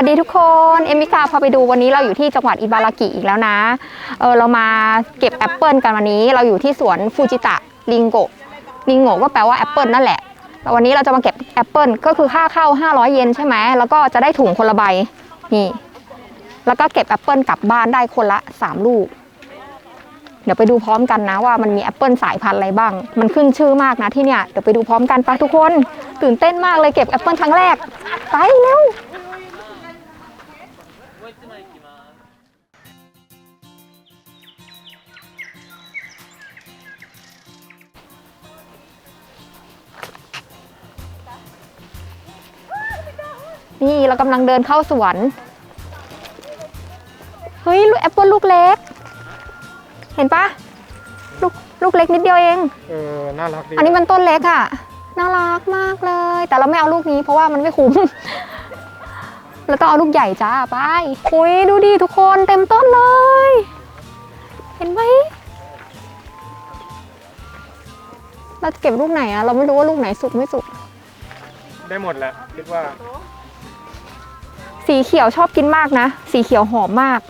วัสดีทุกคน เอมิกาพาไปดูวันนี้เราอยู่ที่จังหวัดอิบารากิอีกแล้วนะ เออเรามาเก็บแอปเปิลกันวันนี้ เราอยู่ที่สวนฟูจิตะลิงโกลิงโกก็แปลว่าแอปเปิลนั่นแหละแต่วันนี้เราจะมาเก็บแอปเปิลก็คือค่าเข้า 500 เยนใช่ไหม แล้วก็จะได้ถุงคนละใบ นี่ แล้วก็เก็บแอปเปิลกลับบ้านได้คนละ 3 ลูก เดี๋ยวไปดูพร้อมกันนะว่ามันมีแอปเปิลสายพันธุ์อะไรบ้าง มันขึ้นชื่อมากนะที่เนี่ย เดี๋ยวไปดูพร้อมกันไปทุกคน ตื่นเต้นมากเลยเก็บแอปเปิลครั้งแรก ไปเร็ว นี่เรากำลังเดินเข้าสวน เฮ้ยลูกแอปเปิลลูกเล็ก เห็นปะลูกลูกเล็กนิดเดียวเอง เออ น่ารักดีอันนี้มันต้นเล็กอะน่ารักมากเลย แต่เราไม่เอาลูกนี้เพราะว่ามันไม่คุ้ม เราต้องเอาลูกใหญ่จ้าไปอุ้ยดูดิทุกคนเต็มต้นเลย เห็นไหมเราจะเก็บลูกไหนอะเราไม่รู้ว่าลูกไหนสุกไม่สุก ได้หมดแหละคิดว่า สีเขียวชอบกินมากนะ สีเขียวหอมมาก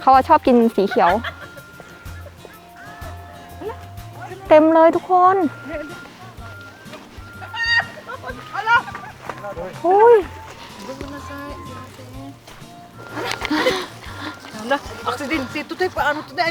เขาอะชอบกินสีเขียว เต็มเลยทุกคนโอ้ย Go na sa ate. Hala, aksidente. Ito tayo, paano ito na?